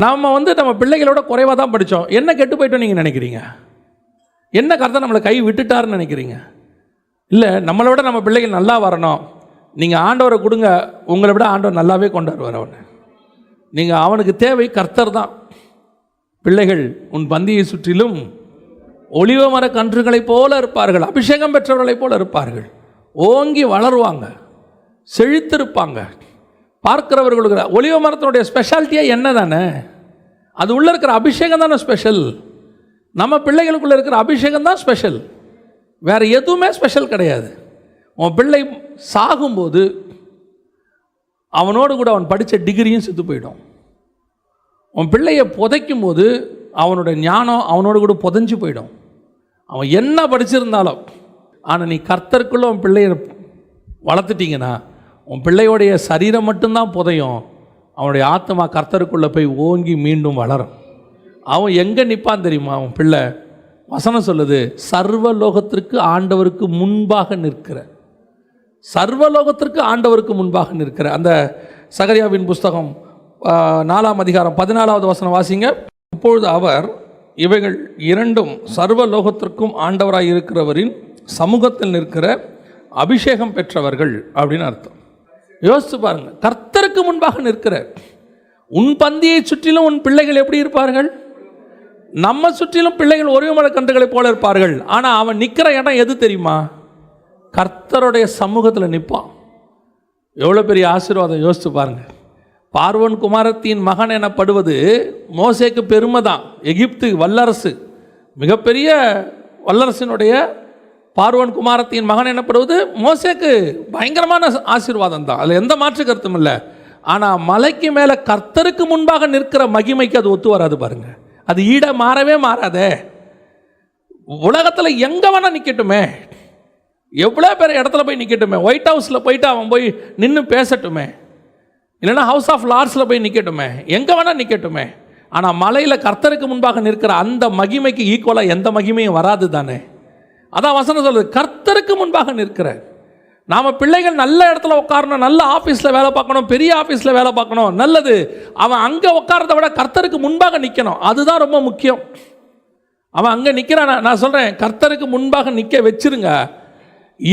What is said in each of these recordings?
நாம் வந்து நம்ம பிள்ளைகளோட குறைவாக தான் படித்தோம் என்ன கெட்டு போயிட்டோம் நீங்கள் நினைக்கிறீங்க? என்ன கருத்தை நம்மளை கை விட்டுட்டாருன்னு நினைக்கிறீங்க? இல்லை நம்மளை விட நம்ம பிள்ளைகள் நல்லா வரணும். நீங்கள் ஆண்டவரை கொடுங்க. உங்களை விட ஆண்டவர் நல்லாவே கொண்டு வருவார் அவனை. நீங்கள் அவனுக்கு தேவை கர்த்தர் தான். பிள்ளைகள் உன் பந்தியை சுற்றிலும் ஒளிவ மர கன்றுகளைப் போல இருப்பார்கள். அபிஷேகம் பெற்றவர்களைப் போல இருப்பார்கள். ஓங்கி வளருவாங்க. செழித்திருப்பாங்க. பார்க்கிறவர்களுக்கு ஒளிவ மரத்தினுடைய ஸ்பெஷாலிட்டியாக என்ன தானே அது உள்ளே இருக்கிற அபிஷேகம் தானே ஸ்பெஷல் நம்ம பிள்ளைகளுக்குள்ளே இருக்கிற அபிஷேகம் தான் ஸ்பெஷல் வேறு எதுவுமே ஸ்பெஷல் கிடையாது. உன் பிள்ளை சாகும்போது அவனோடு கூட அவன் படித்த டிகிரியும் செத்து போயிடும். உன் பிள்ளையை புதைக்கும் போது அவனோட ஞானம் அவனோடு கூட புதஞ்சு போயிடும். அவன் என்ன படிச்சிருந்தாலும். ஆனால் நீ கர்த்தருக்குள்ளே உன் பிள்ளைய வளர்த்துட்டீங்கன்னா உன் பிள்ளையோடைய சரீரம் மட்டும்தான் புதையும். அவனுடைய ஆத்மா கர்த்தருக்குள்ளே போய் ஓங்கி மீண்டும் வளரும். அவன் எங்கே நிற்பான் தெரியுமா? அவன் பிள்ளை வசனம் சொல்லுது சர்வலோகத்திற்கு ஆண்டவருக்கு முன்பாக நிற்கிற. சர்வலோகத்திற்கு ஆண்டவருக்கு முன்பாக நிற்கிற. அந்த சகரியாவின் புஸ்தகம் நாலாம் அதிகாரம் பதினாலாவது வசனம் வாசிங்க. இப்பொழுது அவர் இவைகள் இரண்டும் சர்வலோகத்திற்கும் ஆண்டவராக இருக்கிறவரின் சமூகத்தில் நிற்கிற அபிஷேகம் பெற்றவர்கள். அப்படின்னு அர்த்தம். யோசிச்சு பாருங்க கர்த்தருக்கு முன்பாக நிற்கிற உன் பந்தியை சுற்றிலும் உன் பிள்ளைகள் எப்படி இருப்பார்கள்? நம்ம சுற்றிலும் பிள்ளைகள் ஒரே மலை கன்றுகளைப் போல இருப்பார்கள். ஆனால் அவன் நிற்கிற இடம் எது தெரியுமா? கர்த்தருடைய சமூகத்தில் நிற்பான் எவ்வளோ பெரிய ஆசீர்வாதம் யோசித்து பாருங்க. பார்வன் குமாரத்தின் மகன் எனப்படுவது மோசேக்கு பெருமை தான். எகிப்து வல்லரசு. மிகப்பெரிய வல்லரசினுடைய பார்வன் குமாரத்தின் மகன் எனப்படுவது மோசேக்கு பயங்கரமான ஆசீர்வாதம் தான். அதில் எந்த மாற்று கருத்தும் இல்லை. ஆனால் மலைக்கு மேலே கர்த்தருக்கு முன்பாக நிற்கிற மகிமைக்கு அது ஒத்து வராது பாருங்க. அது ஈட மாறவே மாறாதே. உலகத்தில் எங்கே வேணால் நிற்கட்டுமே எவ்வளோ பேர் இடத்துல போய் நிற்கட்டுமே ஒயிட் ஹவுஸில் போயிட்டு அவன் போய் நின்று பேசட்டுமே. இல்லைன்னா ஹவுஸ் ஆஃப் லார்ட்ஸில் போய் நிற்கட்டுமே எங்கே வேணால் நிற்கட்டுமே ஆனால் மலையில் கர்த்தருக்கு முன்பாக நிற்கிற அந்த மகிமைக்கு ஈக்குவலாக எந்த மகிமையும் வராது தானே. அதான் வசனம் சொல்லுது. கர்த்தருக்கு முன்பாக நிற்கிற நாம் பிள்ளைகள் நல்ல இடத்துல உட்காரணும் நல்ல ஆஃபீஸில் வேலை பார்க்கணும் பெரிய ஆஃபீஸில் வேலை பார்க்கணும். நல்லது. அவன் அங்கே உட்காரத விட கர்த்தருக்கு முன்பாக நிற்கணும் அதுதான் ரொம்ப முக்கியம். அவன் அங்கே நிற்கிறான் நான் சொல்கிறேன் கர்த்தருக்கு முன்பாக நிற்க வச்சிருங்க.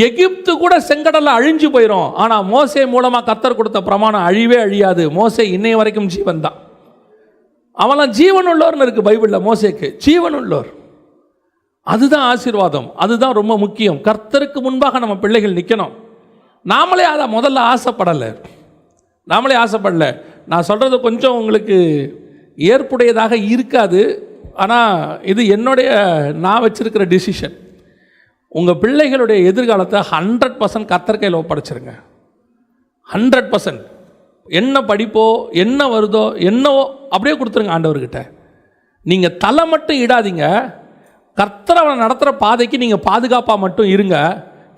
எகிப்து கூட செங்கடலில் அழிஞ்சு போயிடும் ஆனால் மோசை மூலமாக கர்த்தர் கொடுத்த பிரமாணம் அழிவே அழியாது. மோசை இன்னைய வரைக்கும் ஜீவன் தான் அவன்லாம் ஜீவன் உள்ளோர்னு இருக்குது பைபிளில் மோசேக்கு. ஜீவன் உள்ளோர் அதுதான் ஆசீர்வாதம். அதுதான் ரொம்ப முக்கியம். கர்த்தருக்கு முன்பாக நம்ம பிள்ளைகள் நிற்கணும் நாமளே அதை முதல்ல ஆசைப்படலை. நாமளே ஆசைப்படல. நான் சொல்கிறது கொஞ்சம் உங்களுக்கு ஏற்புடையதாக இருக்காது. ஆனால் இது என்னுடைய நான் வச்சுருக்கிற டிசிஷன் உங்கள் பிள்ளைகளுடைய எதிர்காலத்தை ஹண்ட்ரட் பர்சன்ட் கத்தர்கையில் ஒப்படைச்சிருங்க. ஹண்ட்ரட் பர்சன்ட் என்ன படிப்போ என்ன வருதோ என்னவோ அப்படியே கொடுத்துருங்க ஆண்டவர்கிட்ட. நீங்கள் தலை மட்டும் இடாதீங்க. கர்த்தர் அவனை நடத்துகிற பாதைக்கு நீங்கள் பாதுகாப்பாக மட்டும் இருங்க.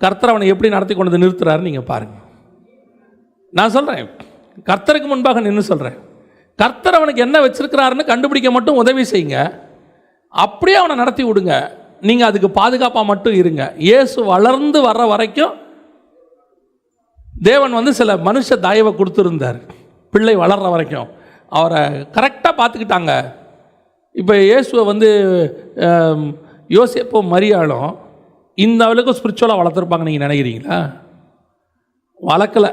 கர்த்தர் அவனை எப்படி நடத்தி கொண்டு வந்து நிறுத்துறாரு நீங்கள் பாருங்கள் நான் சொல்கிறேன் கர்த்தருக்கு முன்பாக நின்று சொல்கிறேன் கர்த்தர் அவனுக்கு என்ன வச்சுருக்கிறாருன்னு கண்டுபிடிக்க மட்டும் உதவி செய்யுங்க. அப்படியே அவனை நடத்தி விடுங்க. நீங்கள் அதுக்கு பாதுகாப்பாக மட்டும் இருங்க. இயேசு வளர்ந்து வர்ற வரைக்கும் தேவன் வந்து சில மனுஷ தயவை கொடுத்துருந்தார். பிள்ளை வளர்ற வரைக்கும். அவரை கரெக்டாக பார்த்துக்கிட்டாங்க. இப்போ இயேசுவை வந்து யோசிப்போ மரியாளும் இந்த அளவுக்கு ஸ்பிரிச்சுவலாக வளர்த்துருப்பாங்க நீங்கள் நினைக்கிறீங்களா? வளர்க்கலை.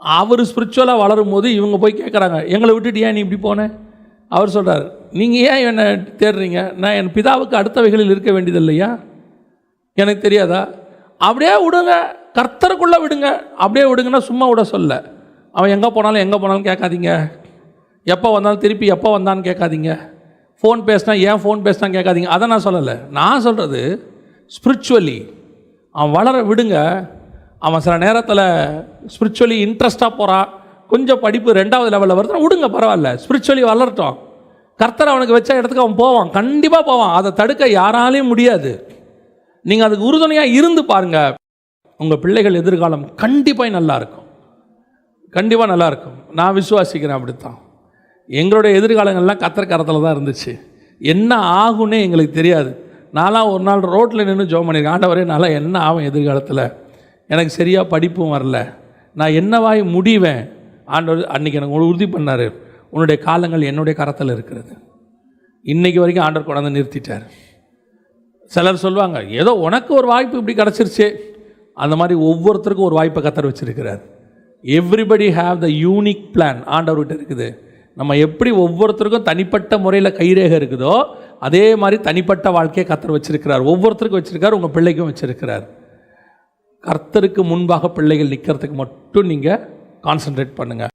அவர் ஸ்பிரிச்சுவலாக வளரும் போது இவங்க போய் கேட்குறாங்க எங்களை விட்டுட்டு ஏன் நீ இப்படி போனேன் அவர் சொல்கிறார் நீங்கள் ஏன் என்னை தேடுறீங்க? நான் என் பிதாவுக்கு அடுத்தவைகளில் இருக்க வேண்டியது இல்லையா? எனக்கு தெரியாதா? அப்படியே விடுங்க கர்த்தருக்குள்ளே விடுங்க. அப்படியே விடுங்கன்னா சும்மா விட சொல்ல. அவன் எங்கே போனாலும் எங்கே போனாலும் கேட்காதீங்க. எப்போ வந்தாலும் திருப்பி எப்போ வந்தான்னு கேட்காதீங்க. ஃபோன் பேசினா ஏன் ஃபோன் பேசினா கேட்காதீங்க. அதை நான் சொல்லலை. நான் சொல்கிறது ஸ்பிரிச்சுவலி அவன் வளர விடுங்க. அவன் சில நேரத்தில் ஸ்பிரிச்சுவலி இன்ட்ரெஸ்ட்டாக போகிறான் கொஞ்சம் படிப்பு ரெண்டாவது லெவலில் வருதுன்னா விடுங்க பரவாயில்ல. ஸ்பிரிச்சுவலி வளரட்டும். கர்த்தர் அவனுக்கு வச்ச இடத்துக்கு அவன் போவான். கண்டிப்பாக போவான். அதை தடுக்க யாராலையும் முடியாது. நீங்கள் அதுக்கு உறுதுணையாக இருந்து பாருங்கள் உங்கள் பிள்ளைகள் எதிர்காலம் கண்டிப்பாக நல்லா இருக்கும். கண்டிப்பாக நல்லாயிருக்கும் நான் விசுவாசிக்கிறேன் அப்படித்தான். எங்களுடைய எதிர்காலங்கள்லாம் கத்திரக்காரத்தில் தான் இருந்துச்சு. என்ன ஆகும்னே எங்களுக்கு தெரியாது. நான்லாம் ஒரு நாள் ரோட்டில் நின்று ஜோம் பண்ணியிருக்கேன். ஆண்டவரே நல்லா என்ன ஆகும் எதிர்காலத்தில்? எனக்கு சரியாக படிப்பும் வரல. நான் என்னவாய் முடிவேன்? ஆண்டவர் அன்றைக்கி எனக்கு உறுதி பண்ணார். உன்னுடைய காலங்கள் என்னுடைய கரத்தில் இருக்கிறது. இன்னைக்கு வரைக்கும் ஆண்டவர் கொண்டாந்து நிறுத்திட்டார். சிலர் சொல்லுவாங்க ஏதோ உனக்கு ஒரு வாய்ப்பு இப்படி கிடச்சிருச்சு. அந்த மாதிரி ஒவ்வொருத்தருக்கும் ஒரு வாய்ப்பை கத்தர் வச்சிருக்கிறார். Everybody have the unique plan ஆண்டவர்கிட்ட இருக்குது. நம்ம எப்படி ஒவ்வொருத்தருக்கும் தனிப்பட்ட முறையில் கைரேகை இருக்குதோ அதே மாதிரி தனிப்பட்ட வாழ்க்கையை கத்தர் வச்சுருக்கிறார். ஒவ்வொருத்தருக்கும் வச்சுருக்கார் உங்கள் பிள்ளைக்கும் வச்சுருக்கிறார். கர்த்தருக்கு முன்பாக பிள்ளைகள் நிற்கிறதுக்கு மட்டும் நீங்கள் கான்சென்ட்ரேட் பண்ணுங்கள்